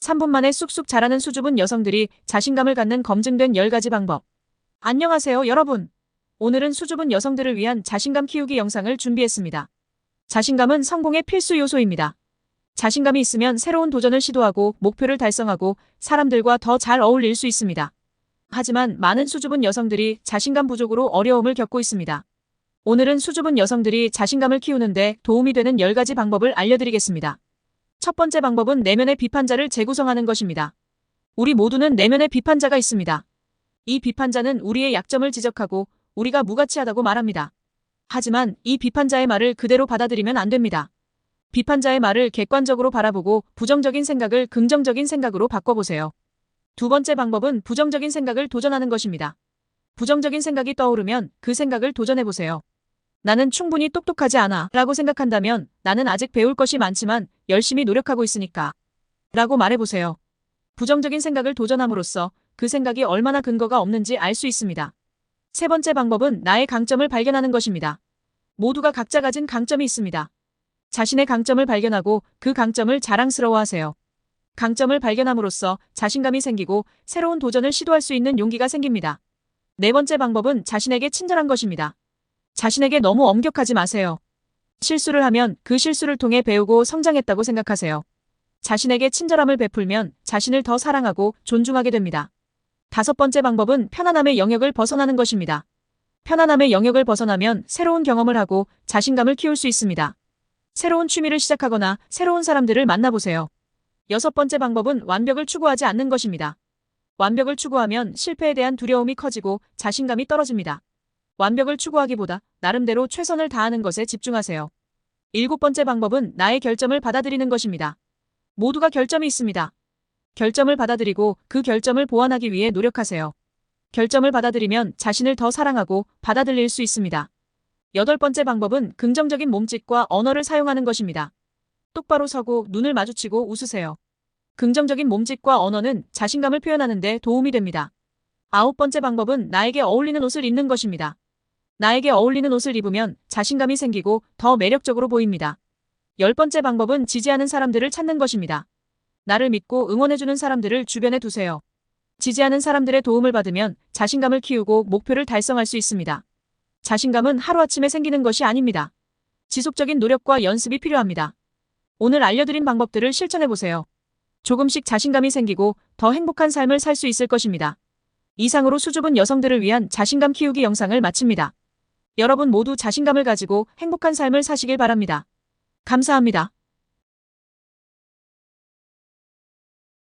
3분 만에 쑥쑥 자라는 수줍은 여성들이 자신감을 갖는 검증된 10가지 방법. 안녕하세요, 여러분. 오늘은 수줍은 여성들을 위한 자신감 키우기 영상을 준비했습니다. 자신감은 성공의 필수 요소입니다. 자신감이 있으면 새로운 도전을 시도하고 목표를 달성하고 사람들과 더 잘 어울릴 수 있습니다. 하지만 많은 수줍은 여성들이 자신감 부족으로 어려움을 겪고 있습니다. 오늘은 수줍은 여성들이 자신감을 키우는데 도움이 되는 10가지 방법을 알려드리겠습니다. 첫 번째 방법은 내면의 비판자를 재구성하는 것입니다. 우리 모두는 내면의 비판자가 있습니다. 이 비판자는 우리의 약점을 지적하고 우리가 무가치하다고 말합니다. 하지만 이 비판자의 말을 그대로 받아들이면 안 됩니다. 비판자의 말을 객관적으로 바라보고 부정적인 생각을 긍정적인 생각으로 바꿔보세요. 두 번째 방법은 부정적인 생각을 도전하는 것입니다. 부정적인 생각이 떠오르면 그 생각을 도전해보세요. 나는 충분히 똑똑하지 않아 라고 생각한다면 나는 아직 배울 것이 많지만 열심히 노력하고 있으니까 라고 말해보세요. 부정적인 생각을 도전함으로써 그 생각이 얼마나 근거가 없는지 알 수 있습니다. 세 번째 방법은 나의 강점을 발견하는 것입니다. 모두가 각자 가진 강점이 있습니다. 자신의 강점을 발견하고 그 강점을 자랑스러워하세요. 강점을 발견함으로써 자신감이 생기고 새로운 도전을 시도할 수 있는 용기가 생깁니다. 네 번째 방법은 자신에게 친절한 것입니다. 자신에게 너무 엄격하지 마세요. 실수를 하면 그 실수를 통해 배우고 성장했다고 생각하세요. 자신에게 친절함을 베풀면 자신을 더 사랑하고 존중하게 됩니다. 다섯 번째 방법은 편안함의 영역을 벗어나는 것입니다. 편안함의 영역을 벗어나면 새로운 경험을 하고 자신감을 키울 수 있습니다. 새로운 취미를 시작하거나 새로운 사람들을 만나보세요. 여섯 번째 방법은 완벽을 추구하지 않는 것입니다. 완벽을 추구하면 실패에 대한 두려움이 커지고 자신감이 떨어집니다. 완벽을 추구하기보다 나름대로 최선을 다하는 것에 집중하세요. 일곱 번째 방법은 나의 결점을 받아들이는 것입니다. 모두가 결점이 있습니다. 결점을 받아들이고 그 결점을 보완하기 위해 노력하세요. 결점을 받아들이면 자신을 더 사랑하고 받아들일 수 있습니다. 여덟 번째 방법은 긍정적인 몸짓과 언어를 사용하는 것입니다. 똑바로 서고 눈을 마주치고 웃으세요. 긍정적인 몸짓과 언어는 자신감을 표현하는 데 도움이 됩니다. 아홉 번째 방법은 나에게 어울리는 옷을 입는 것입니다. 나에게 어울리는 옷을 입으면 자신감이 생기고 더 매력적으로 보입니다. 열 번째 방법은 지지하는 사람들을 찾는 것입니다. 나를 믿고 응원해주는 사람들을 주변에 두세요. 지지하는 사람들의 도움을 받으면 자신감을 키우고 목표를 달성할 수 있습니다. 자신감은 하루아침에 생기는 것이 아닙니다. 지속적인 노력과 연습이 필요합니다. 오늘 알려드린 방법들을 실천해보세요. 조금씩 자신감이 생기고 더 행복한 삶을 살 수 있을 것입니다. 이상으로 수줍은 여성들을 위한 자신감 키우기 영상을 마칩니다. 여러분 모두 자신감을 가지고 행복한 삶을 사시길 바랍니다. 감사합니다.